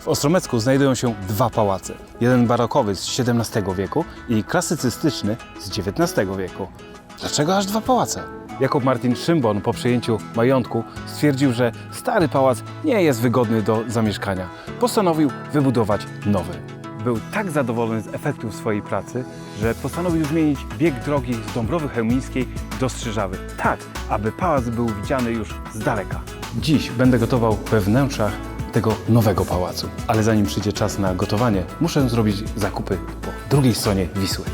W Ostromecku znajdują się dwa pałace. Jeden barokowy z XVII wieku i klasycystyczny z XIX wieku. Dlaczego aż dwa pałace? Jakub Martin Szymbon po przejęciu majątku stwierdził, że stary pałac nie jest wygodny do zamieszkania. Postanowił wybudować nowy. Był tak zadowolony z efektów swojej pracy, że postanowił zmienić bieg drogi z Dąbrowy Chełmińskiej do Strzyżawy, tak aby pałac był widziany już z daleka. Dziś będę gotował we wnętrzach tego nowego pałacu. Ale zanim przyjdzie czas na gotowanie, muszę zrobić zakupy po drugiej stronie Wisły.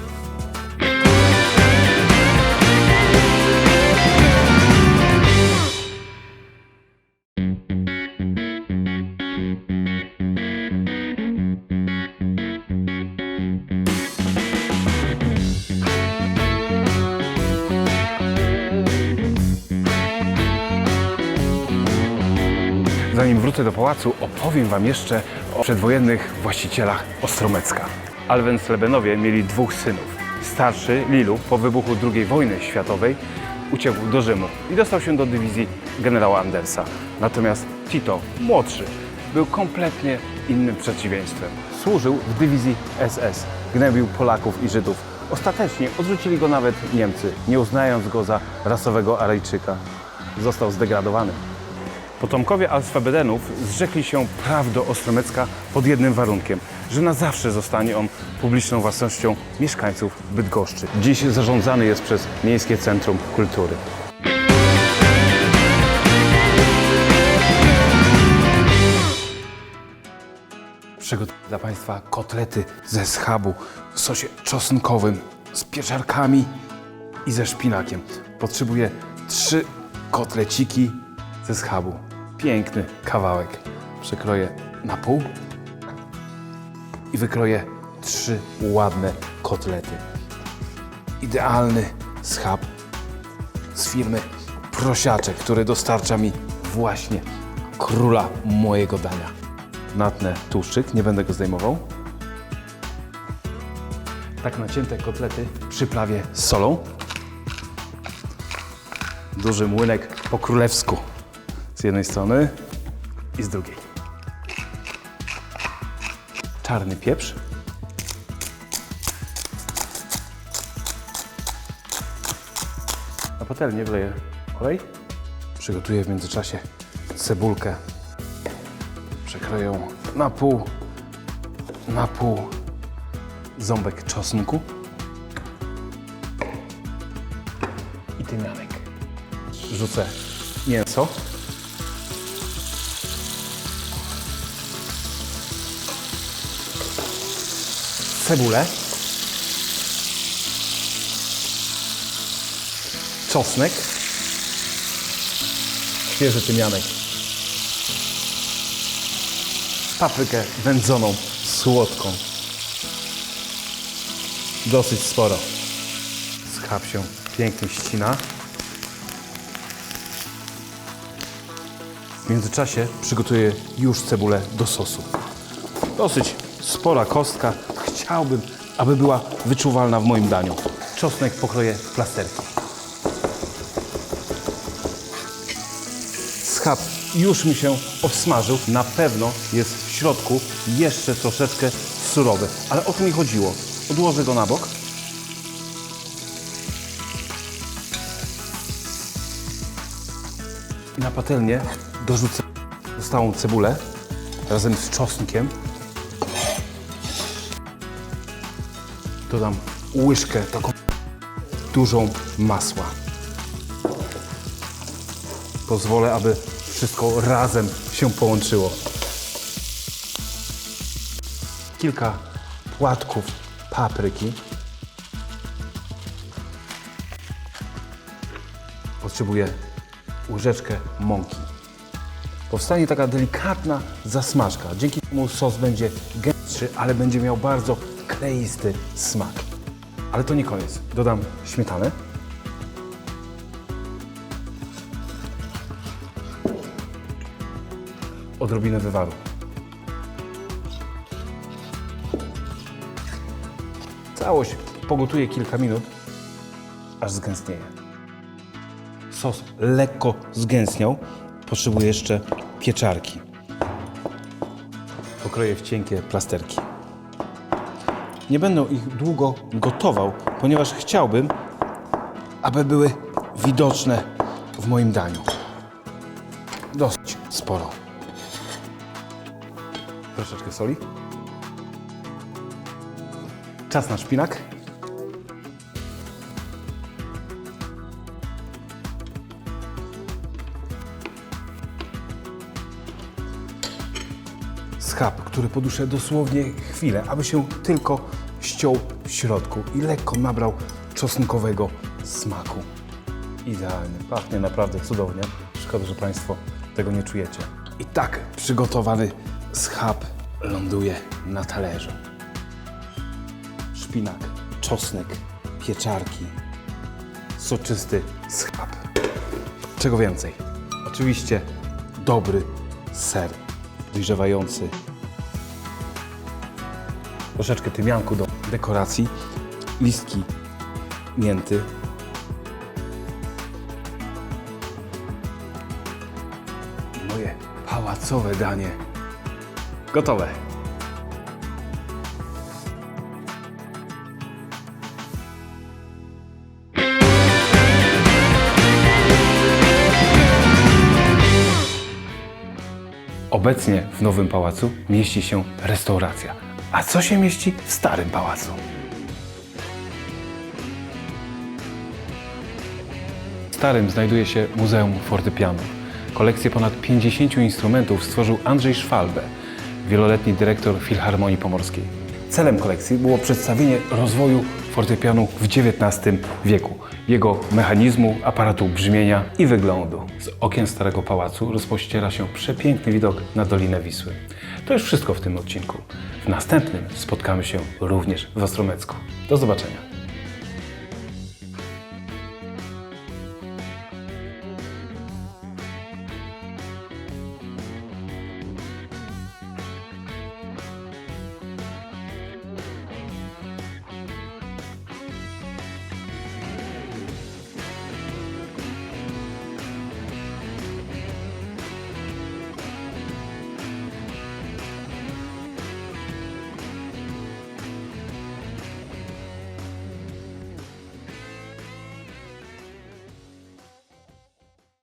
Zanim wrócę do pałacu, opowiem Wam jeszcze o przedwojennych właścicielach Ostromecka. Alwenslebenowie mieli dwóch synów. Starszy, Lilu, po wybuchu II wojny światowej uciekł do Rzymu i dostał się do dywizji generała Andersa. Natomiast Tito, młodszy, był kompletnie innym przeciwieństwem. Służył w dywizji SS, gnębił Polaków i Żydów. Ostatecznie odrzucili go nawet Niemcy, nie uznając go za rasowego Arejczyka. Został zdegradowany. Potomkowie Alsfabedenów zrzekli się praw do Ostromecka pod jednym warunkiem, że na zawsze zostanie on publiczną własnością mieszkańców Bydgoszczy. Dziś zarządzany jest przez Miejskie Centrum Kultury. Przygotuję dla Państwa kotlety ze schabu w sosie czosnkowym z pieczarkami i ze szpinakiem. Potrzebuję trzy kotleciki ze schabu. Piękny kawałek. Przekroję na pół i wykroję trzy ładne kotlety. Idealny schab z firmy Prosiaczek, który dostarcza mi właśnie króla mojego dania. Natnę tłuszczyk, nie będę go zdejmował. Tak nacięte kotlety przyprawię solą. Duży młynek po królewsku jednej strony i z drugiej. Czarny pieprz. Na patelnię wleję olej. Przygotuję w międzyczasie cebulkę. Przekroję na pół, na pół ząbek czosnku i tymianek. Rzucę mięso. Cebulę. Czosnek. Świeży tymianek. Paprykę wędzoną, słodką. Dosyć sporo. Schab się pięknie ścina. W międzyczasie przygotuję już cebulę do sosu. Dosyć spora kostka. Chciałbym, aby była wyczuwalna w moim daniu. Czosnek pokroję w plasterki. Schab już mi się obsmażył. Na pewno jest w środku jeszcze troszeczkę surowy, ale o to mi chodziło. Odłożę go na bok. I na patelnię dorzucę zostałą cebulę razem z czosnkiem. Dodam łyżkę taką dużą masła. Pozwolę, aby wszystko razem się połączyło. Kilka płatków papryki. Potrzebuję łyżeczkę mąki. Powstanie taka delikatna zasmażka. Dzięki temu sos będzie gęstszy, ale będzie miał bardzo kleisty smak. Ale to nie koniec. Dodam śmietanę. Odrobinę wywaru. Całość pogotuję kilka minut, aż zgęstnieje. Sos lekko zgęstniał. Potrzebuję jeszcze pieczarki. pokroję w cienkie plasterki. Nie będę ich długo gotował, ponieważ chciałbym, aby były widoczne w moim daniu. Dosyć sporo. Troszeczkę soli. Czas na szpinak. Schab, który poduszę dosłownie chwilę, aby się tylko ściął w środku i lekko nabrał czosnkowego smaku. Idealny, pachnie naprawdę cudownie. Szkoda, że Państwo tego nie czujecie. I tak przygotowany schab ląduje na talerzu. Szpinak, czosnek, pieczarki, soczysty schab. Czego więcej? Oczywiście dobry ser dojrzewający. Troszeczkę tymianku do dekoracji, listki mięty. Moje pałacowe danie gotowe. Obecnie w nowym pałacu mieści się restauracja. A co się mieści w starym pałacu? W starym znajduje się Muzeum Fortepianu. Kolekcję ponad 50 instrumentów stworzył Andrzej Szwalbe, wieloletni dyrektor Filharmonii Pomorskiej. Celem kolekcji było przedstawienie rozwoju fortepianu w XIX wieku, jego mechanizmu, aparatu brzmienia i wyglądu. Z okien Starego Pałacu rozpościera się przepiękny widok na Dolinę Wisły. To już wszystko w tym odcinku. W następnym spotkamy się również w Ostromecku. Do zobaczenia.